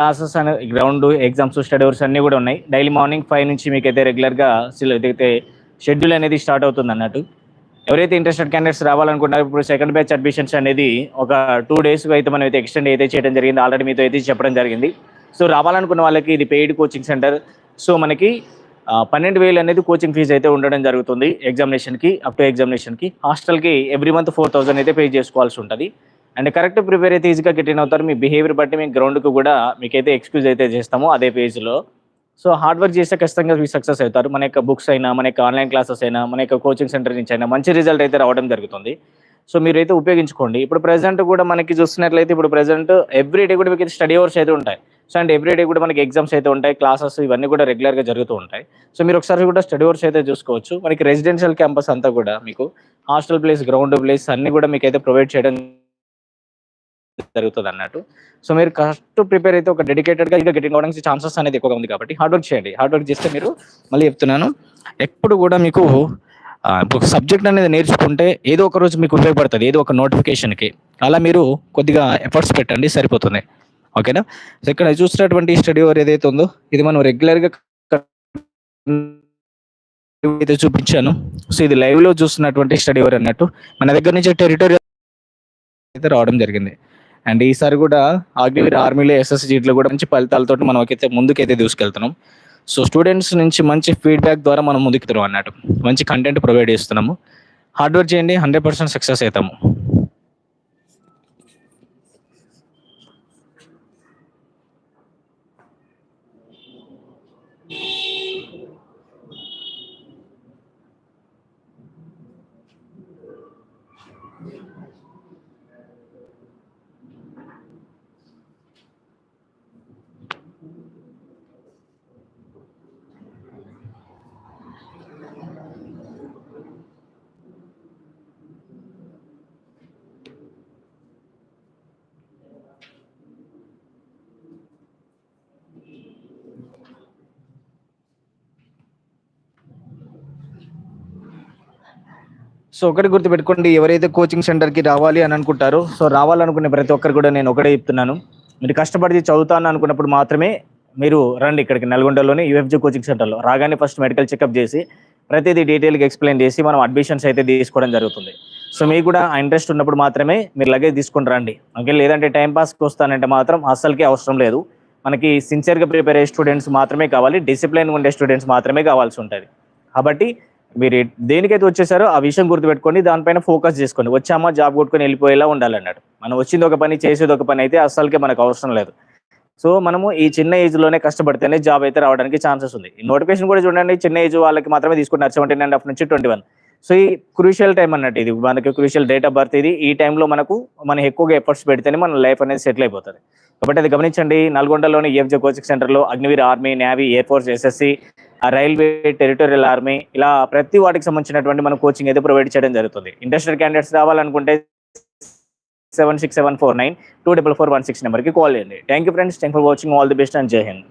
Classes అనే ground exams study hours అన్నీ కూడా ఉన్నాయి. డైలీ మార్నింగ్ ఫైవ్ నుంచి మీకు అయితే రెగ్యులర్గా ఏదైతే షెడ్యూల్ అనేది స్టార్ట్ అవుతుంది అన్నట్టు. ఎవరైతే ఇంట్రెస్టెడ్ క్యాండిడేట్స్ రావాలనుకుంటారో ఇప్పుడు సెకండ్ బ్యాచ్ అడ్మిషన్స్ అనేది ఒక టూ డేస్ అయితే మనం అయితే ఎక్స్టెండ్ అయితే చేయడం జరిగింది. ఆల్రెడీ మీతో అయితే చెప్పడం జరిగింది. సో రావాలనుకున్న వాళ్ళకి ఇది పెయిడ్ కోచింగ్ సెంటర్ సో మనకి పన్నెండు వేలు అనేది కోచింగ్ ఫీజు అయితే ఉండడం జరుగుతుంది. ఎగ్జామినేషన్కి అప్ టు ఎగ్జామినేషన్కి హాస్టల్కి ఎవ్రీ మంత్ ఫోర్ థౌసండ్ అయితే పే చేసుకోవాల్సి ఉంటుంది. అండ్ కరెక్ట్ ప్రిపేర్ అయితే ఈజీగా గెటిన్ అవుతారు. మీ బిహేవియర్ బట్టి మీ గ్రౌండ్కి కూడా మీకైతే ఎక్స్క్యూజ్ అయితే చేస్తాము అదే పేజ్లో. సో హార్డ్ వర్క్ చేస్తే ఖచ్చితంగా మీరు సక్సెస్ అవుతారు. మన యొక్క బుక్స్ అయినా మన యొక్క ఆన్లైన్ క్లాసెస్ అయినా మన యొక్క కోచింగ్ సెంటర్ నుంచి అయినా మంచి రిజల్ట్ అయితే రావడం జరుగుతుంది. సో మీరైతే ఉపయోగించుకోండి. ఇప్పుడు ప్రజెంట్ కూడా మనకి చూస్తున్నట్లయితే ఇప్పుడు ప్రజెంట్ ఎవ్రీ డే కూడా మీకు స్టడీ అవర్స్ అయితే ఉంటాయి. సో అండ్ ఎవ్రీ డే కూడా మనకి ఎగ్జామ్స్ అయితే ఉంటాయి. క్లాసెస్ ఇవన్నీ కూడా రెగ్యులర్గా జరుగుతూ ఉంటాయి. సో మీరు ఒకసారి కూడా స్టడీ అవర్స్ అయితే చూసుకోవచ్చు. మనకి రెసిడెన్షియల్ క్యాంపస్ అంతా కూడా మీకు హాస్టల్ ప్లేస్ గ్రౌండ్ ప్లేస్ అన్ని కూడా మీకు అయితే ప్రొవైడ్ చేయడం జరుగుతుంది అన్నట్టు సో మీరు కరెక్ట్ ప్రిపేర్ అయితే ఒక డెడికేటెడ్గా ఇంకా గెటింగ్ అవడానికి ఛాన్సెస్ అనేది ఎక్కువగా ఉంది కాబట్టి హార్డ్ వర్క్ చేయండి. హార్డ్ వర్క్ చేస్తే మీరు మళ్ళీ చెప్తున్నాను. ఎప్పుడు కూడా మీకు ఒక సబ్జెక్ట్ అనేది నేర్చుకుంటే ఏదో ఒక రోజు మీకు ఉపయోగపడుతుంది. ఏదో ఒక నోటిఫికేషన్కి. అలా మీరు కొద్దిగా ఎఫర్ట్స్ పెట్టండి. సరిపోతుంది. ఓకేనా? సో ఇక్కడ చూసినటువంటి స్టడీ ఓవర్ ఏదైతే ఉందో ఇది మనం రెగ్యులర్గా అయితే చూపించాను. సో ఇది లైవ్లో చూస్తున్నటువంటి స్టడీ ఓవర్ అన్నట్టు మన దగ్గర నుంచి టెరిటరీ అయితే రావడం జరిగింది. అండ్ ఈసారి కూడా అగ్నివీర్ ఆర్మీలో ఎస్ఎస్జీట్లో కూడా మంచి ఫలితాలతో మనం అయితే ముందుకైతే దూసుకెళ్తున్నాం. సో స్టూడెంట్స్ నుంచి మంచి ఫీడ్బ్యాక్ ద్వారా మనం ముందుకు అన్నట్టు. మంచి కంటెంట్ ప్రొవైడ్ చేస్తున్నాము. హార్డ్ వర్క్ చేయండి హండ్రెడ్ పర్సెంట్ సక్సెస్ అవుతాము. సో ఒకటి గుర్తుపెట్టుకోండి ఎవరైతే కోచింగ్ సెంటర్కి రావాలి అని అనుకుంటారో సో రావాలనుకునే ప్రతి ఒక్కరు కూడా నేను ఒకటే చెప్తున్నాను. మీరు కష్టపడి చదువుతాను అనుకున్నప్పుడు మాత్రమే మీరు రండి ఇక్కడికి నల్గొండలోని యూఎఫ్జీ కోచింగ్ సెంటర్లో రాగానే ఫస్ట్ మెడికల్ చెకప్ చేసి ప్రతిదీ డీటెయిల్గా ఎక్స్ప్లెయిన్ చేసి మనం అడ్మిషన్స్ అయితే తీసుకోవడం జరుగుతుంది. సో మీకు కూడా ఆ ఇంట్రెస్ట్ ఉన్నప్పుడు మాత్రమే మీరు లగేజ్ తీసుకుని రండి. ఓకే లేదంటే టైంపాస్కి వస్తానంటే మాత్రం అస్సలకి అవసరం లేదు. మనకి సిన్సియర్గా ప్రిపేర్ అయ్యే స్టూడెంట్స్ మాత్రమే కావాలి డిసిప్లిన్ ఉండే స్టూడెంట్స్ మాత్రమే కావాల్సి ఉంటుంది. కాబట్టి మీరు దేనికైతే వచ్చేసారో ఆ విషయం గుర్తుపెట్టుకోండి దానిపైన ఫోకస్ చేసుకోండి. వచ్చామా జాబ్ కొట్టుకొని వెళ్ళిపోయేలా ఉండాలన్నాడు. మనం వచ్చింది ఒక పని చేసేది ఒక పని అయితే అస్సలకే మనకు అవసరం లేదు. సో మనము ఈ చిన్న ఏజ్లోనే కష్టపడితేనే జాబ్ అయితే రావడానికి ఛాన్సెస్ ఉంది. ఈ నోటిఫికేషన్ కూడా చూడండి చిన్న ఏజ్ వాళ్ళకి మాత్రమే తీసుకుంటున్నారు సెవెంటీన్ అండ్ హాఫ్ నుంచి ట్వంటీ వన్ సో ఈ క్రూషియల్ టైం అన్నట్టు ఇది. మనకి క్రూషియల్ డేట్ ఆఫ్ బర్త్ ఇది. ఈ టైంలో మనకు మనం ఎక్కువగా ఎఫర్ట్స్ పెడితేనే మన లైఫ్ అనేది సెటిల్ అయిపోతుంది. కాబట్టి అది గమనించండి. నల్గొండలోని ఈఎఫ్జే కోచింగ్ సెంటర్లో Agniveer army navy air force SSC ఆ రైల్వే టెరిటోరియల్ ఆర్మీ ఇలా ప్రతి వాటికి సంబంధించినటువంటి మనం కోచింగ్ అయితే ప్రొవైడ్ చేయడం జరుగుతుంది. ఇండస్ట్రియల్ క్యాండిడేట్స్ రావాలనుకుంటే seven six seven four nine two double four one six నెంబర్కి కాల్ చేయండి. Thank you friends thank for watching all the best and Jai Hind